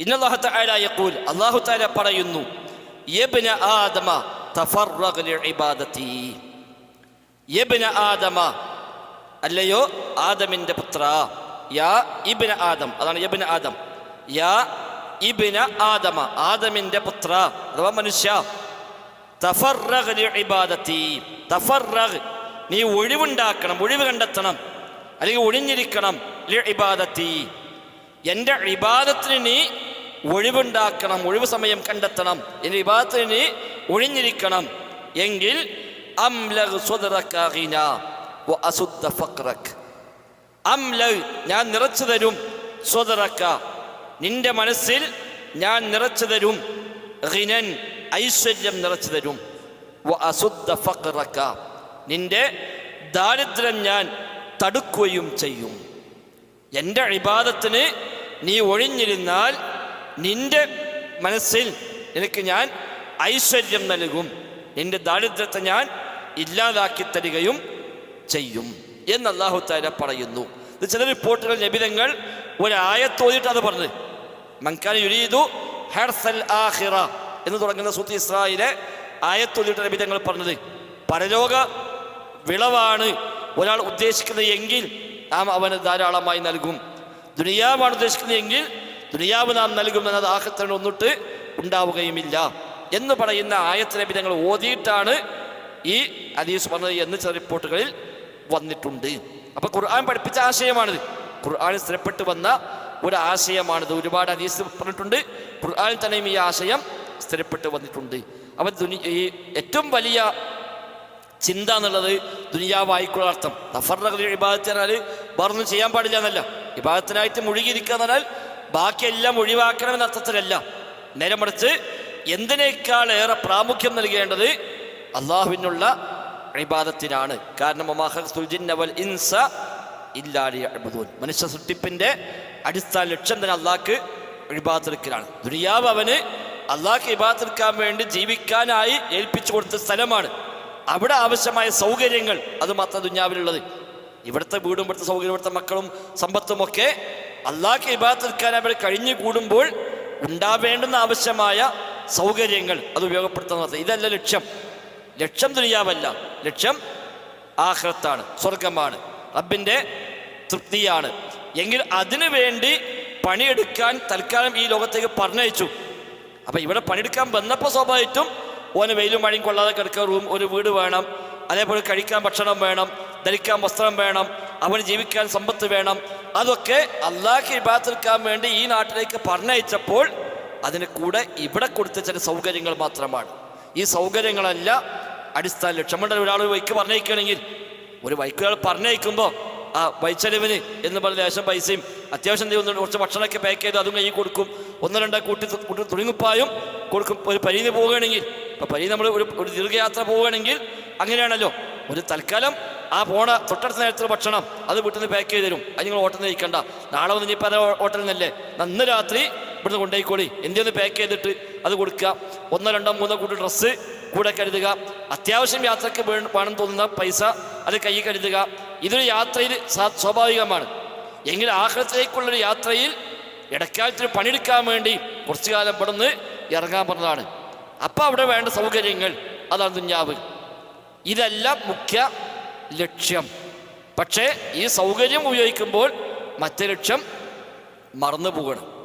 ഇന്നല്ലാഹു അള്ളാഹു താല പറയുന്നു യബ്ന ആദമ തഫറഗ് യബ്ന ആദമ അല്ലയോ ആദമിന്റെ പുത്ര യാ ഇബ്ന ആദം അതാണ് യബ്ന ആദം. യാ ഇബ്ന ആദമ ആദമിന്റെ പുത്ര അഥവാ മനുഷ്യ. തഫറഗ് തഫറഗ് നീ ഒഴിവുണ്ടാക്കണം ഒഴിവ് കണ്ടെത്തണം അല്ലെങ്കിൽ ഒഴിഞ്ഞിരിക്കണം ലിഇബാദതി ഇബാദത്തിന് നീ ഒഴിവുണ്ടാക്കണം ഒഴിവ് സമയം കണ്ടെത്തണം. എന്റെ വിഭാഗത്തിന് ഒഴിഞ്ഞിരിക്കണം. എങ്കിൽ ഞാൻ നിറച്ചു തരും സ്വതറക്ക നിന്റെ മനസ്സിൽ ഞാൻ നിറച്ചു തരും. ഐശ്വര്യം നിറച്ചു തരും. നിന്റെ ദാരിദ്ര്യം ഞാൻ തടുക്കുകയും ചെയ്യും. എന്റെ ഇബാദത്തിന് നീ ഒഴിഞ്ഞിരുന്നാൽ നിന്റെ മനസ്സിൽ എനിക്ക് ഞാൻ ഐശ്വര്യം നൽകും. നിന്റെ ദാരിദ്ര്യത്തെ ഞാൻ ഇല്ലാതാക്കി തരികയും ചെയ്യും എന്ന് അള്ളാഹു താര പറയുന്നു. ഇത് ചില റിപ്പോർട്ടുകൾ ലഭിതങ്ങൾ ഒരായത്തോതിട്ട് അത് പറഞ്ഞു മൻകാൻ യുരീദു ഹെർസൽ ആഹിറ എന്ന് തുടങ്ങുന്ന സുത്തി ഇസ്രായിലെ ആയത്തൊലിയുടെ ലഭിതങ്ങൾ പറഞ്ഞത്. പരലോക വിളവാണ് ഒരാൾ ഉദ്ദേശിക്കുന്നത് എങ്കിൽ നാം അവന് ധാരാളമായി നൽകും. ദുനിയാവാണ് ഉദ്ദേശിക്കുന്നത് എങ്കിൽ ദുനിയാവ് നാം നൽകും എന്നത് ആഹത്തിന് ഒന്നിട്ട് ഉണ്ടാവുകയുമില്ല എന്ന് പറയുന്ന ആയത്തിനെ ഞങ്ങൾ ഓതിയിട്ടാണ് ഈ അദീസ് പറഞ്ഞത് എന്ന് ചില റിപ്പോർട്ടുകളിൽ വന്നിട്ടുണ്ട്. അപ്പൊ ഖുർആൻ പഠിപ്പിച്ച ആശയമാണിത്. ഖുർആൻ സ്ഥിരപ്പെട്ട് വന്ന ഒരു ആശയമാണിത് ഒരുപാട് അദീസ് പറഞ്ഞിട്ടുണ്ട്. ഖുർആനിൽ തന്നെയും ഈ ആശയം സ്ഥിരപ്പെട്ട് വന്നിട്ടുണ്ട്. അവൻ ദുനി ഈ ഏറ്റവും വലിയ ചിന്ത എന്നുള്ളത് ദുനിയാവായിക്കുള്ള അർത്ഥം. തഫറ ഇബാദത്തിനാൽ വേറൊന്നും ചെയ്യാൻ പാടില്ല എന്നല്ല. ഇബാദത്തിനായിട്ട് മുഴുകിയിരിക്കുക എന്നാൽ ബാക്കിയെല്ലാം ഒഴിവാക്കണമെന്ന അർത്ഥത്തിലല്ല. നേരെ മറിച്ച് എന്തിനേക്കാൾ ഏറെ പ്രാമുഖ്യം നൽകേണ്ടത് അള്ളാഹുവിനുള്ള ഇബാദത്തിനാണ്. കാരണം ഇൻസ ഇല്ലാടി അഴുതൂൻ മനുഷ്യ സൃഷ്ടിപ്പിന്റെ അടിസ്ഥാന ലക്ഷ്യം തന്നെ അള്ളാഹ്ക്ക് ഇബാദത്തിലാണ് ദുനിയാവ് അവന് അള്ളാഹ്ക്ക് ഇബാദത്തിക്കാൻ വേണ്ടി ജീവിക്കാനായി ഏൽപ്പിച്ചു കൊടുത്ത സ്ഥലമാണ്. അവിടെ ആവശ്യമായ സൗകര്യങ്ങൾ അത് മാത്രം ദുഞ്ഞാവിലുള്ളത് ഇവിടുത്തെ വീടും ഇവിടുത്തെ സൗകര്യം ഇവിടുത്തെ മക്കളും സമ്പത്തും ഒക്കെ അള്ളാഹ്ക്ക് ഇബാദത്തിക്കാൻ അവർ കഴിഞ്ഞു കൂടുമ്പോൾ ഉണ്ടാവേണ്ടുന്ന ആവശ്യമായ സൗകര്യങ്ങൾ അത് ഉപയോഗപ്പെടുത്തുന്നത്. ഇതല്ല ലക്ഷ്യം. ലക്ഷ്യം ദുനിയാവല്ല. ലക്ഷ്യം ആഹ്റത്താണ് സ്വർഗമാണ് റബ്ബിന്റെ തൃപ്തിയാണ്. എങ്കിൽ അതിനു വേണ്ടി പണിയെടുക്കാൻ തൽക്കാലം ഈ ലോകത്തേക്ക് പറഞ്ഞയച്ചു. അപ്പം ഇവിടെ പണിയെടുക്കാൻ വന്നപ്പോൾ സ്വാഭാവികമായിട്ടും ഓന് വെയിലും മഴയും കൊള്ളാതെ കിടക്കാൻ റൂം ഒരു വീട് വേണം. അതേപോലെ കഴിക്കാൻ ഭക്ഷണം വേണം ധരിക്കാൻ വസ്ത്രം വേണം. അവന് ജീവിക്കാൻ സമ്പത്ത് വേണം. അതൊക്കെ അള്ളാഹ്ക്ക് ഇബാത്തിൽക്കാൻ വേണ്ടി ഈ നാട്ടിലേക്ക് പറഞ്ഞയച്ചപ്പോൾ അതിന് കൂടെ ഇവിടെ കൊടുത്ത ചില സൗകര്യങ്ങൾ മാത്രമാണ്. ഈ സൗകര്യങ്ങളല്ല അടിസ്ഥാന ലക്ഷ്യം കൊണ്ട് ഒരാൾ വൈക്ക് പറഞ്ഞയക്കുകയാണെങ്കിൽ ഒരു വൈക്കുകൾ പറഞ്ഞയക്കുമ്പോൾ ആ വൈച്ചെലവിന് എന്ന് പറഞ്ഞ ലേശം പൈസയും അത്യാവശ്യം ദൈവം കുറച്ച് ഭക്ഷണമൊക്കെ പാക്ക് ചെയ്ത് അതും കൈ കൊടുക്കും. ഒന്ന് രണ്ടോ കൂട്ടി കൂട്ടി തുണിങ്ങുപ്പായും കൊടുക്കും. ഒരു പരീന്ന് പോവുകയാണെങ്കിൽ ഇപ്പം പരി നമ്മൾ ഒരു ഒരു ദീർഘയാത്ര പോവുകയാണെങ്കിൽ അങ്ങനെയാണല്ലോ. ഒരു തൽക്കാലം ആ പോണ തൊട്ടടുത്ത നേരത്തെ ഭക്ഷണം അത് വീട്ടിൽ നിന്ന് പാക്ക് ചെയ്ത് തരും. അത് നിങ്ങൾ ഹോട്ടലിൽ നിന്ന് കഴിക്കണ്ട നാളെ വന്ന് ഇനിയിപ്പോൾ അതേ ഹോട്ടലിൽ നിന്നല്ലേ? അന്ന് രാത്രി ഇവിടുന്ന് കൊണ്ടുപോയിക്കോളി എന്തെന്ന് പാക്ക് ചെയ്തിട്ട് അത് കൊടുക്കുക ഒന്നോ രണ്ടോ മൂന്നോ കൂട്ടി ഡ്രസ്സ് കൂടെ കരുതുക. അത്യാവശ്യം യാത്രയ്ക്ക് വേണം തോന്നുന്ന പൈസ അത് കൈ കരുതുക. ഇതൊരു യാത്രയിൽ സ്വാഭാവികമാണ്. എങ്കിൽ ആഹ്ലത്തിലേക്കുള്ളൊരു യാത്രയിൽ ഇടക്കാലത്തിന് പണിയെടുക്കാൻ വേണ്ടി കുറച്ചു കാലം പെടുന്ന് ഇറങ്ങാൻ പറഞ്ഞതാണ്. അപ്പം അവിടെ വേണ്ട സൗകര്യങ്ങൾ. അതാണ് ദുഞ്ഞാവ് ഇതെല്ലാം മുഖ്യ ലക്ഷ്യം. പക്ഷേ ഈ സൗകര്യം ഉപയോഗിക്കുമ്പോൾ മറ്റേ ലക്ഷ്യം മറന്നു പോകണം